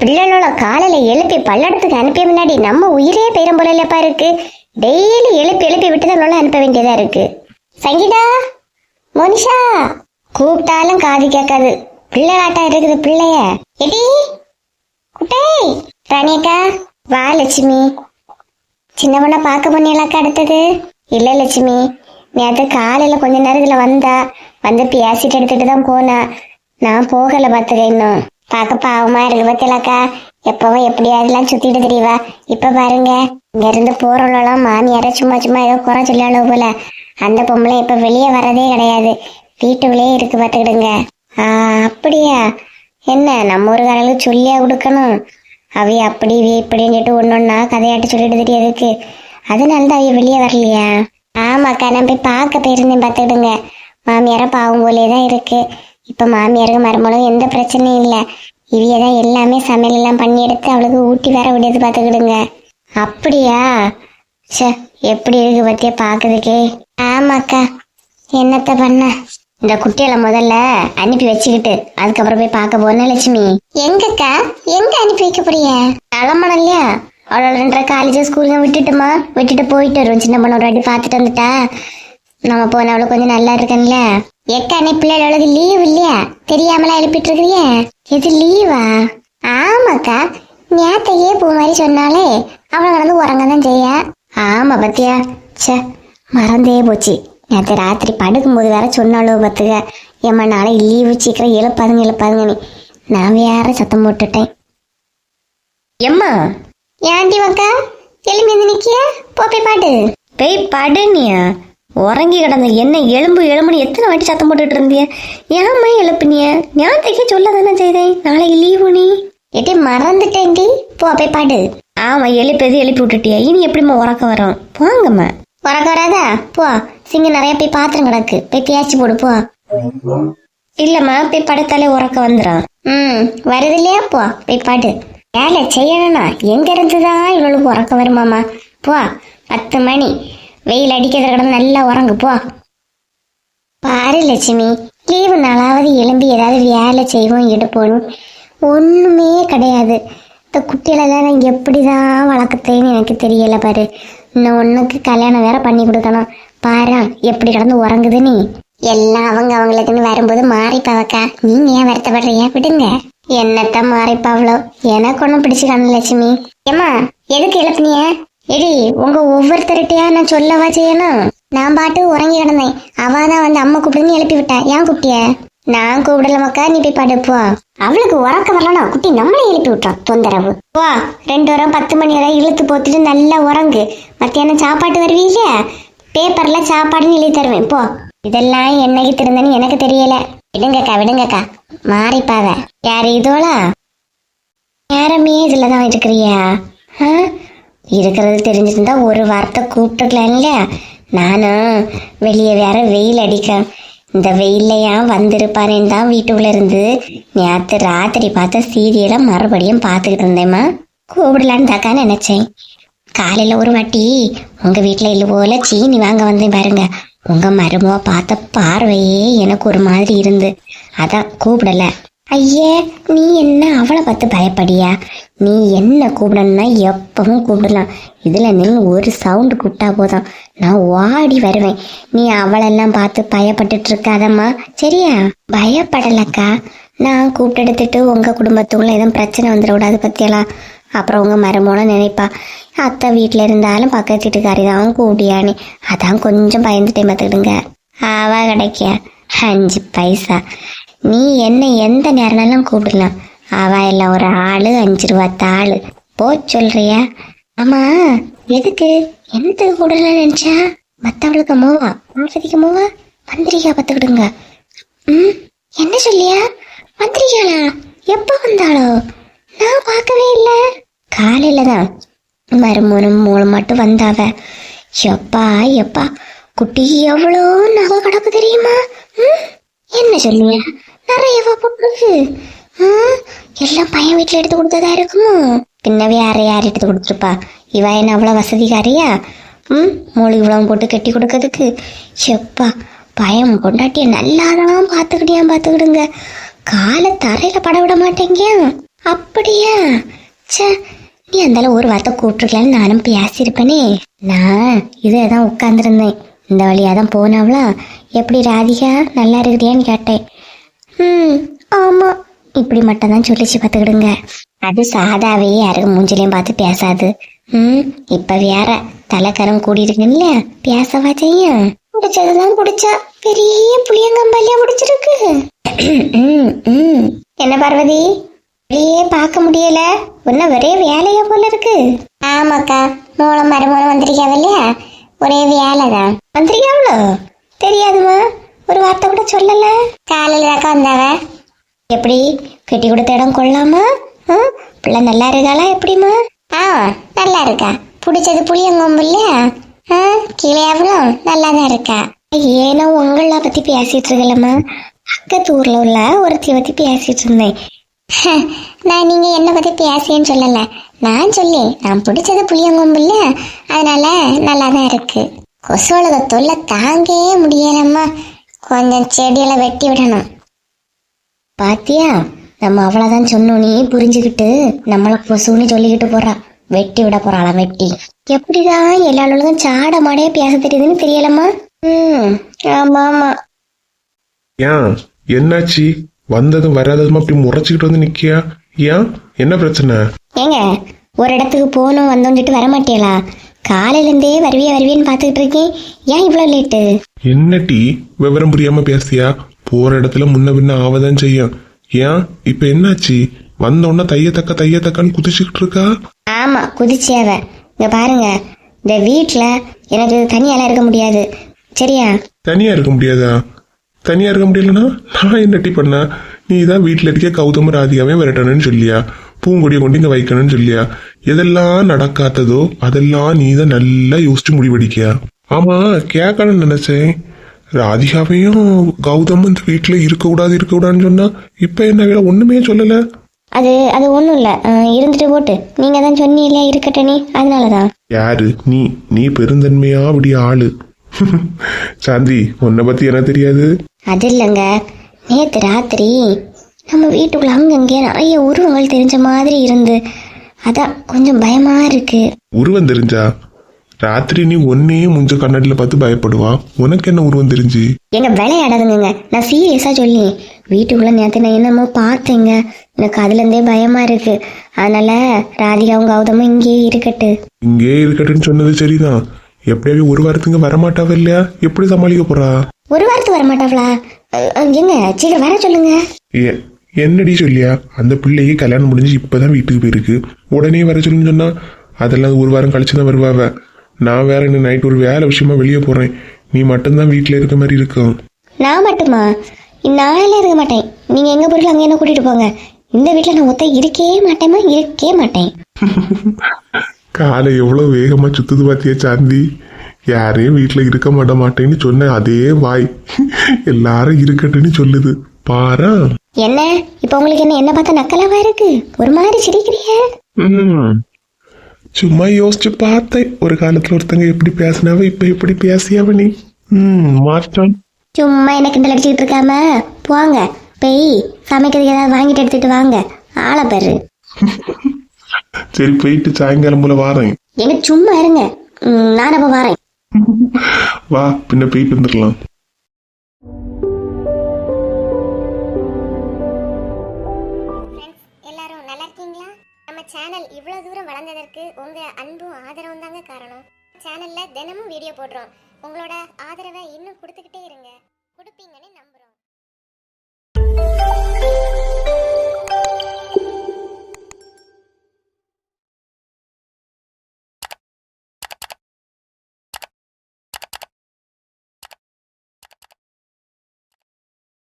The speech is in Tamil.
பிள்ளைகளோட காலையில எழுப்பி பல்லடத்துக்கு அனுப்பிய முன்னாடி நம்ம உயிரே பெயரும் போல இல்லப்பா இருக்கு. டெய்லி எழுப்பி எழுப்பி விட்டு அனுப்ப வேண்டியதா இருக்கு. சங்கீதா மோனிஷா கூப்பிட்டாலும் காது கேட்காது. பிள்ளையாட்டா இருக்குது பிள்ளைய. எடி குட்டை. ராணியக்கா வா லட்சுமி. சின்ன பொண்ணை பார்க்க போனீங்களாக்கா அடுத்தது? இல்லை லட்சுமி நேற்று காலையில் கொஞ்ச நேரத்தில் வந்தா. வந்து பேசிட்டு எடுத்துட்டு தான் போனா. நான் போகலை பார்த்துக்க இன்னும். பார்க்க பாவமா இருக்கு பத்தியலாக்கா எப்பவும் எப்படியாதுலாம் சுத்திட்டு தெரியவா இப்ப பாருங்க இங்க இருந்து போறவளெல்லாம் மாமியார சும்மா சும்மா ஏதோ குறை சொல்லியாளோ போல. அந்த பொம்பளை இப்ப வெளியே வரதே கிடையாது. வீட்டுக்குள்ளேயே இருக்கு பாத்துக்கிடுங்க. ஆ அப்படியா? என்ன நம்ம ஒரு காலையில சொல்லியா கொடுக்கணும்? அவை அப்படி இவ இப்படின்னு சொல்லிட்டு ஒன்னொன்னா கதையாட்டு சொல்லிட்டு தெரியாதுக்கு அதனால தான் அவைய வெளியே வரலையா? ஆமாக்கா நான் போய் பார்க்க போயிருந்தேன் பார்த்துக்கிடுங்க மாமியார பாவம் போலே தான் இருக்கு. இப்ப மாமியாருக்கு மருமகளும் எந்த பிரச்சனையும் இல்லை. இவிய தான் எல்லாமே சமையல் எல்லாம் பண்ணி எடுத்து அவளுக்கு ஊட்டி வேற விடுது பார்த்துக்கிடுங்க அப்படியா? ச்சே எப்படி இருக்கு பத்தியா பாக்குறதுக்கே? ஆமாக்கா. என்னத்த பண்ண? இந்த குட்டிகளை முதல்ல அனுப்பி வச்சுக்கிட்டு அதுக்கப்புறம் போய் பார்க்க போனேன் லட்சுமி. எங்கக்கா? எங்க அனுப்பி வைக்க போறிய? கிளம்பணும் இல்லையா? அவளோட ரெண்டரை காலேஜ் ஸ்கூலுங்க விட்டுட்டுமா? விட்டுட்டு போயிட்டு வரும் சின்ன பொண்ணு ஒரு வாட்டி பார்த்துட்டு வந்துட்டா. நம்ம போன அவளுக்கு கொஞ்சம் நல்லா இருக்கன்ல. எக்கா பிள்ளைகளோட லீவ் இல்லையா? தெரியாமலா எழுப்பிட்டு இருக்கிறிய இது லீவா ஆமாக்கா நேத்தையே பூ மாதிரி சொன்னாலே அவளை கடந்து உறங்க தான் செய்ய. ஆமா பத்தியா? சே மறந்தே போச்சு. நேற்று ராத்திரி படுக்கும்போது வேற சொன்னாலோ பத்துக ஏம்மா நாளை லீவு சீக்கிரம் எழுப்பாதுங்க எழுப்பாதுங்க நீ. நான் வேற சத்தம் போட்டுட்டேன். எம்மா ஏன்டி மக்கா எலும்பி வந்து நிக்கிய? போய் பாடு. பேய் படுனியா? உறங்கி கிடந்த என்ன எலும்பு எலும்புன்னு எத்தனை வாட்டி சத்தம் போட்டுட்டு இருந்திய? ஏம்மா எழுப்புனிய? ஞாபகத்துக்கே சொல்ல தானே செய்தேன். நாளைக்கு லீவு நீ. எட்டி மறந்துட்டேன்டி. போ போய் பாடு. ஆமா எழுப்பது எழுப்பி விட்டுட்டியா. இனி எப்படிம்மா உறக்க வரும்? போங்கம்மா. உறக்க வராதா? போ சிங்க நிறைய போய் பாத்திரம் கிடக்கு. போய் பேச்சு போடு போ. இல்லம்மா போய் படுத்தாலே உறக்க வந்துடும் ம் வருது இல்லையா போ போய் பாடு. வேலை செய்யணும்னா எங்க இருந்துதான் இவளுக்கு உறக்க வருமாமா போ பத்து மணி. வெயில் அடிக்கிறத கிடந்து நல்லா உறங்கு போ. பாரு லட்சுமி லீவு நாளாவது எழும்பி ஏதாவது வேலை செய்வோம் எடுப்போம் ஒண்ணுமே கிடையாது. இந்த குட்டிகளெல்லாம் நான் எப்படிதான் வளர்க்குறதுன்னு எனக்கு தெரியல பாரு. இன்னும் ஒண்ணுக்கு கல்யாணம் வேற பண்ணி கொடுக்கணும். பாரு எப்படி கிடந்து உறங்குது நீ. எல்லாம் அவங்க அவங்களுக்குன்னு வரும்போது மாறிப்பாவக்கா. நீங்க ஏன் வருத்தப்படுறியா விடுங்க. என்னத்த மாறிப்பாவளோ? எனக்கு ஒன்றும் பிடிச்சிக்கான லட்சுமி. ஏம்மா எதுக்கு எழுப்புனிய? எடி உங்க ஒவ்வொருத்தருட்டையா நான் சொல்லவா செய்யணும்? நான் பாட்டு உறங்கி கிடந்தேன். அவ தான் வந்து அம்மா கூப்பிடுன்னு எழுப்பி விட்டா. ஏன் கூப்பிட்டிய நான் கூப்பிடல மக்கா நீ போய் படுப்போ அவளுக்கு உறக்க வரலாம் குட்டி நம்மளே எழுப்பி விட்டோம் தொந்தரவு. வா ரெண்டு வாரம் பத்து மணி வரை இழுத்து போத்துட்டு நல்லா உறங்கு. மத்தியானம் சாப்பாட்டு வருவீங்க பேப்பர்ல சாப்பாடுன்னு எழுதி தருவேன் போ. இதெல்லாம் என்னைக்கு திருந்தன்னு எனக்கு தெரியல. விடுங்கக்கா விடுங்கக்கா. மாறிப்பாவ. யாரு இதோளா? நேரமே இதுல தான் இருக்கிறியா? ஆ? இருக்கிறது தெரிஞ்சிருந்தா ஒரு வார்த்தை கூப்பிட்டுக்கலாம்ல. நானும் வெளியே வேற வெயில் அடிக்க. இந்த வெயில்லையா ஏன் தான் வீட்டுக்குள்ள இருந்து நேற்று ராத்திரி பார்த்த சீரியலை மறுபடியும் பார்த்துக்கிட்டு இருந்தேம்மா. கூப்பிடலான்னு தாக்கா நினைச்சேன். காலையில் ஒரு வாட்டி உங்கள் வீட்டில் இல்லை போல சீனி வாங்க வந்தேன் பாருங்க. உங்கள் மருமவை பார்த்த பார்வையே எனக்கு ஒரு மாதிரி இருந்து. அதான் கூப்பிடலை. ஐயே நீ என்ன அவளை பார்த்து பயப்படியா? நீ என்ன கூப்பிடணும்னா எப்பவும் கூப்பிடலாம். இதுல நின்று ஒரு சவுண்டு கூப்பிட்டா போதும். நான் ஓடி வருவேன். நீ அவளெல்லாம் பார்த்து பயப்பட்டுட்டு இருக்காதம்மா. சரியா? பயப்படலக்கா. நான் கூப்பிட்டு உங்கள் உங்க குடும்பத்துக்குள்ள எதுவும் பிரச்சனை வந்துடக்கூடாது பத்தியெல்லாம் அப்புறம் உங்க மருமோன நினைப்பா. அத்தை வீட்டில் இருந்தாலும் பக்கத்து வீட்டுக்காரி தான் கூப்பிடியானே அதான் கொஞ்சம் பயந்துட்டே பார்த்துக்கிடுங்க. ஆவா கிடைக்க. அஞ்சு பைசா. நீ என்ன எந்த நேரம்னாலும் கூப்பிடலாம். அவ எல்லாம் ஒரு ஆளு அஞ்சு ரூபா தாள். போ சொல்றியா? ஆமா எதுக்கு? எந்த கூடலாம் நினைச்சா? மத்தவளுக்கு மூவா? பார்வதிக்கு மூவா? மந்திரிகா பார்த்துக்கிடுங்க. ம்? என்ன சொல்லியா? மந்திரிகாளா? எப்போ வந்தாளோ? நான் பார்க்கவே இல்லை. காலையில தான். மருமனும் மூளை மட்டும் வந்தாவ. எப்பா எப்பா குட்டி எவ்வளோ நகை கிடக்கு தெரியுமா? ம்? என்ன சொல்லுவ நிறையவா போட்டுருக்கு. ம்? எல்லாம் பையன் வீட்டில் எடுத்து கொடுத்ததா இருக்குமோ? பின்னவே யாரை யார் எடுத்து கொடுத்துருப்பா? இவ என்ன அவ்வளோ வசதிக்காரியா ம்? மூலிகை இவ்வளவு போட்டு கட்டி கொடுக்கறதுக்கு. செப்பா பயம் கொண்டாட்டிய நல்லாதான் பார்த்துக்கிட்டியா பார்த்துக்கிடுங்க? காலை தரையில பட விட மாட்டேங்க. அப்படியா? சே நீ அந்தால ஒரு வார்த்தை கூப்பிட்டுருக்கலான்னு நானும் பேசியிருப்பேனே. நான் இதே தான் உட்காந்துருந்தேன் இந்த வழியாக தான் போனாவளா? எப்படி ராதிகா? நல்லா இருக்கிறியான்னு கேட்டேன். ம் ஆமாம் இப்படி மட்டும் தான் சொல்லிச்சு பார்த்துக்கிடுங்க. அது சாதாவே யாருக்கும் மூஞ்சிலையும் பார்த்து பேசாது. ம் இப்போ வேற தலைக்கரம் கூடி இருக்குல்ல பேசவா செய்யும். பிடிச்சதுதான் பிடிச்சா பெரிய புளியங்கம்பாலியா பிடிச்சிருக்கு. என்ன பார்வதி? வெளியே பார்க்க முடியல. ஒன்னும் ஒரே வேலையா போல இருக்கு. ஆமாக்கா மூலம் மறுமூலம் வந்திருக்காவ இல்லையா ஒரே வேலை தான் வந்திருக்காவளோ தெரியாதுமா. ஒரு வார்த்தை கூட சொல்லல. காலையில தாக்கா வந்தாவ. எப்படி? கட்டி கொடுத்த இடம் கொள்ளாமா? பிள்ளை நல்லா இருக்காளா எப்படிமா ஆ நல்லா இருக்கா. பிடிச்சது புளியங்கொம்பு இல்லையா? ஆ கீழே அவளும் நல்லா தான் இருக்கா. ஏன்னா உங்கள பத்தி பேசிட்டு இருக்கலம்மா. பக்கத்து ஊர்ல உள்ள ஒருத்திய பத்தி பேசிட்டு இருந்தேன். நான் நீங்க என்ன பத்தி பேசியேன்னு சொல்லல. நான் சொல்லி நான் பிடிச்சது புளியங்கொம்பு இல்ல. அதனால நல்லா தான் இருக்கு கொசுவலக தொல்லை தாங்கவே முடியலம்மா. கொஞ்சம் செடியில வெட்டி விடணும். பாத்தியா நம்ம அவ்வளவுதான் சொன்னோம் நீ புரிஞ்சுக்கிட்டு நம்மள கொசுன்னு சொல்லிக்கிட்டு போறா. வெட்டி விட போறாளாம் வெட்டி. எப்படிதான் எல்லாரும் சாட மாடையா பேச தெரியுதுன்னு தெரியலம்மா? ம் ஆமா ஆமா ஏன் என்னாச்சு? வந்ததும் வராததும் அப்படி முறைச்சிக்கிட்டு வந்து நிக்கியா? ஏன் என்ன பிரச்சனை? ஏங்க ஒரு இடத்துக்கு போகணும் வந்தோம்ட்டு வர மாட்டேலா காலையில இருந்தே வருவியா வருவியன்னு பார்த்துக்கிட்டு இருக்கேன். ஏன் இவ்வளோ லேட்டு என்ன டீ? விவரம் புரியாம பேசியா போற இடத்துல முன்ன பின்ன ஆவதான் செய்யும். ஏன் இப்ப என்னாச்சு? வந்த உடனே தையத்தக்க தையத்தக்கன்னு குதிச்சுக்கிட்டு இருக்கா? ஆமா குதிச்சியாவ இங்க பாருங்க இந்த வீட்ல எனக்கு தனியாலாம் இருக்க முடியாது. சரியா? தனியா இருக்க முடியாதா? தனியா இருக்க முடியலனா நான் என்ன டீ பண்ண? நீ தான் வீட்டுல இருக்க கௌதம ராதிகாவே விரட்டணும்னு சொல்லியா? பூங்கொடியை கொண்டு இங்க வைக்கணும்னு சொல்லியா? எதெல்லாம் நடக்காததோ அதெல்லாம் நீ தான் நல்லா யோசிச்சு முடிவெடிக்கியா? ஆமா கேட்கணும்னு நினைச்சேன். ராதிகாவையும் கௌதமும் இந்த வீட்டுல இருக்கக்கூடாது இருக்கக்கூடாதுன்னு சொன்னா இப்ப என்ன வேலை ஒண்ணுமே சொல்லல? அது அது ஒன்றும் இல்லை. இருந்துட்டு போட்டு. நீங்கள் தான் சொன்னீங்களே இருக்கட்டனே அதனால தான் யாரு? நீ. நீ பெருந்தன்மையா அப்படி ஆளு. சாந்தி உன்னை பத்தி என்ன தெரியாது? அது இல்லைங்க. நேற்று ராத்திரி நம்ம வீட்டுக்குள்ள அங்கங்கே நிறைய உருவங்கள் தெரிஞ்ச மாதிரி இருந்து. அதான் கொஞ்சம் பயமா இருக்கு. உருவம் தெரிஞ்சா? ராத்திரி நீ ஒன்னையே முஞ்ச கண்ணாடியில பார்த்து பயப்படுவா? உனக்கு என்ன உருவம் தெரிஞ்சு? எங்க விளையாடாதுங்க நான் சீரியஸா சொல்லி வீட்டுக்குள்ள நேற்று நான் என்னமோ பார்த்தேங்க. எனக்கு அதுல இருந்தே பயமா இருக்கு. அதனால ராதிகாவும் கௌதமும் இங்கேயே இருக்கட்டு. இங்கே இருக்கட்டுன்னு சொன்னது சரிதான். எப்படியாவது ஒரு வாரத்துக்கு வரமாட்டாவ இல்லையா? எப்படி சமாளிக்க போறா? ஒரு வாரத்து வர மாட்டாங்களா எங்க? சீக்கிரம் வர சொல்லுங்க. என்னடி சொல்லியா? அந்த பிள்ளையே கல்யாணம் முடிஞ்சு இப்பதான் வீட்டுக்கு போயிருக்கு. உடனே வர சொல்லுன்னு சொன்னா அதெல்லாம் ஒரு வாரம் கழிச்சு தான் வருவாவ நான் வேற இன்னும் நைட் ஒரு வேலை விஷயமா வெளியே போறேன். நீ மட்டும்தான் வீட்டுல இருக்க மாதிரி இருக்கும். நான் மட்டுமா? நாளே இருக்க மாட்டேன். நீங்க எங்க போறீங்களோ அங்க என்ன கூட்டிட்டு போங்க. இந்த வீட்ல நான் ஒத்த இருக்கே மாட்டேமா? இருக்கே மாட்டேன். காலை எவ்வளவு வேகமா சுத்துது பாத்தியா சாந்தி? யாரையும் வீட்டுல இருக்க மாட்ட மாட்டேன்னு சொன்ன அதே வாய். எல்லாரும் இருக்கட்டுன்னு சொல்லுது. பாரா. என்ன? இப்ப உங்களுக்கு என்ன என்ன பார்த்தா நக்கலாவா இருக்கு? ஒரு மாதிரி சிரிக்கிறீங்க. சும்மா யோசிச்சு பார்த்தேன். ஒரு காலத்துல ஒருத்தங்க எப்படி பேசினாவ இப்ப எப்படி பேசியாவ நீ? மாற்றம். சும்மா என்ன கிண்டல் அடிச்சுக்கிட்டு இருக்காம? போங்க. போய் சமைக்கிறதுக்கு ஏதாவது வாங்கிட்டு எடுத்துட்டு வாங்க. ஆளை பேரு. சரி போயிட்டு சாயங்காலம் போல வாரேன். எங்க சும்மா இருங்க. நான் அப்ப வரேன். வா பின்ன போயிட்டு வந்துடலாம். எல்லாரும் நல்லா இருக்கீங்களா? நம்ம சேனல் இவ்வளவு தூரம் வளர்ந்ததற்கு உங்க அன்பும் ஆதரவும் தாங்க காரணம். சேனல்ல தினமும் வீடியோ போடுறோம். உங்களோட ஆதரவை